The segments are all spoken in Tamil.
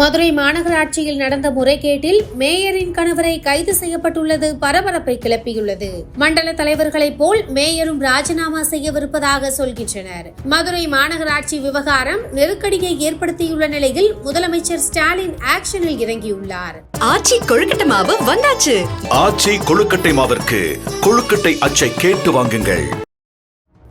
மதுரை மாநகராட்சியில் நடந்த முறைகேட்டில் மேயரின் கணவரை கைது செய்யப்பட்டுள்ளது பரபரப்பை கிளப்பியுள்ளது. மண்டல தலைவர்களைப் போல் மேயரும் ராஜினாமா செய்யவிருப்பதாக சொல்கின்றனர். மதுரை மாநகராட்சி விவகாரம் நெருக்கடியை ஏற்படுத்தியுள்ள நிலையில் முதலமைச்சர் ஸ்டாலின் ஆக்ஷனில் இறங்கியுள்ளார். ஆச்சி கொழுக்கட்டை மாவு வந்தாச்சு. ஆச்சி கொழுக்கட்டை மாவிற்கு கொழுக்கட்டை அச்சை கேட்டு வாங்குங்கள்.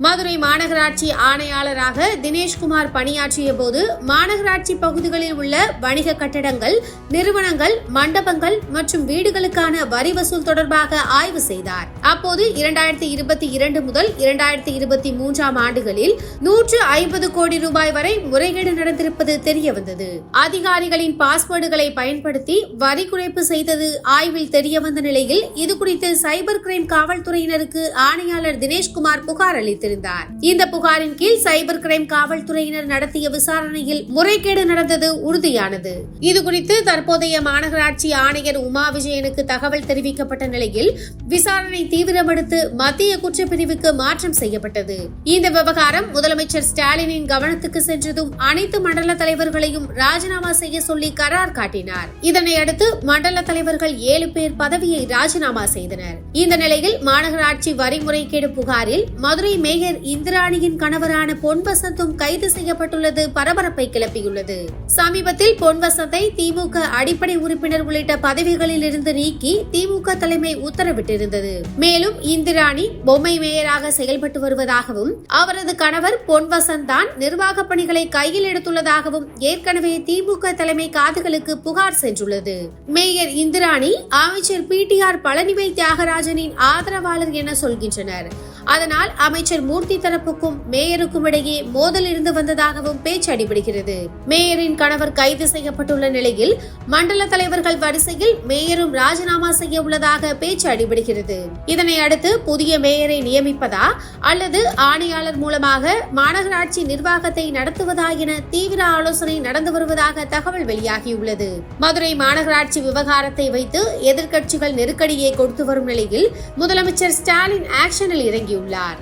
மதுரை மாநகராட்சி ஆணையாளராக தினேஷ்குமார் பணியாற்றிய போது மாநகராட்சி பகுதிகளில் உள்ள வணிக கட்டடங்கள் நிறுவனங்கள் மண்டபங்கள் மற்றும் வீடுகளுக்கான வரி வசூல் தொடர்பாக ஆய்வு செய்தார். அப்போது இரண்டாயிரத்தி இருபத்தி இரண்டு முதல் இரண்டாயிரத்தி இருபத்தி மூன்றாம் ஆண்டுகளில் நூற்று ஐம்பது கோடி ரூபாய் வரை முறைகேடு நடந்திருப்பது தெரியவந்தது. அதிகாரிகளின் பாஸ்வேர்டுகளை பயன்படுத்தி வரி குறைப்பு செய்தது ஆய்வில் தெரியவந்த நிலையில் இதுகுறித்து சைபர் கிரைம் காவல்துறையினருக்கு ஆணையாளர் தினேஷ்குமார் புகார் அளித்தார் தெரிவித்திருந்தார். இந்த புகாரின் கீழ் சைபர் கிரைம் காவல்துறையினர் நடத்திய விசாரணையில் முறைகேடு நடந்தது உறுதியானது. இதுகுறித்து தற்போதைய மாநகராட்சி ஆணையர் உமா விஜயனுக்கு தகவல் தெரிவிக்கப்பட்ட நிலையில் விசாரணை தீவிரமெடுத்து மத்திய குற்றப்பிரிவுக்கு மாற்றம் செய்யப்பட்டது. இந்த விவகாரம் முதலமைச்சர் ஸ்டாலினின் கவனத்துக்கு சென்றதும் அனைத்து மண்டல தலைவர்களையும் ராஜினாமா செய்ய சொல்லி கரார் காட்டினார். இதனை அடுத்து மண்டல தலைவர்கள் ஏழு பேர் பதவியை ராஜினாமா செய்தனர். இந்த நிலையில் மாநகராட்சி வரி முறைகேடு புகாரில் மதுரை மே மேயர் இந்திராணியின் கணவரான பொன் வசந்தும் கைது செய்யப்பட்டுள்ளது. பரபரப்பை கிளப்பியுள்ளது. சமீபத்தில் பொன் வசந்தை திமுக அடிப்படை உறுப்பினர் உள்ளிட்ட பதவிகளில் இருந்து நீக்கி திமுக தலைமை உத்தரவிட்டிருந்தது. மேலும் இந்திராணி பொம்மை மேயராக செயல்பட்டு வருவதாகவும் அவரது கணவர் பொன் வசந்த் தான் நிர்வாக பணிகளை கையில் எடுத்துள்ளதாகவும் ஏற்கனவே திமுக தலைமை காதுகளுக்கு புகார் சென்றுள்ளது. மேயர் இந்திராணி அமைச்சர் பி டி ஆர் பழனிவை தியாகராஜனின் ஆதரவாளர் என சொல்கின்றனர். அதனால் அமைச்சர் மூர்த்தி தரப்புக்கும் மேயருக்கும் இடையே மோதல் இருந்து வந்ததாகவும் பேச்சு அடிபடுகிறது. மேயரின் கணவர் கைது செய்யப்பட்டுள்ள நிலையில் மண்டல தலைவர்கள் வரிசையில் மேயரும் ராஜினாமா செய்ய உள்ளதாக பேச்சு அடிபடுகிறது. இதனை அடுத்து புதிய மேயரை நியமிப்பதா அல்லது ஆணையாளர் மூலமாக மாநகராட்சி நிர்வாகத்தை நடத்துவதா என தீவிர ஆலோசனை நடந்து வருவதாக தகவல் வெளியாகியுள்ளது. மதுரை மாநகராட்சி விவகாரத்தை வைத்து எதிர்க்கட்சிகள் நெருக்கடியை கொடுத்து வரும் நிலையில் முதலமைச்சர் ஸ்டாலின் ஆக்ஷனில் இறங்கியுள்ளார்.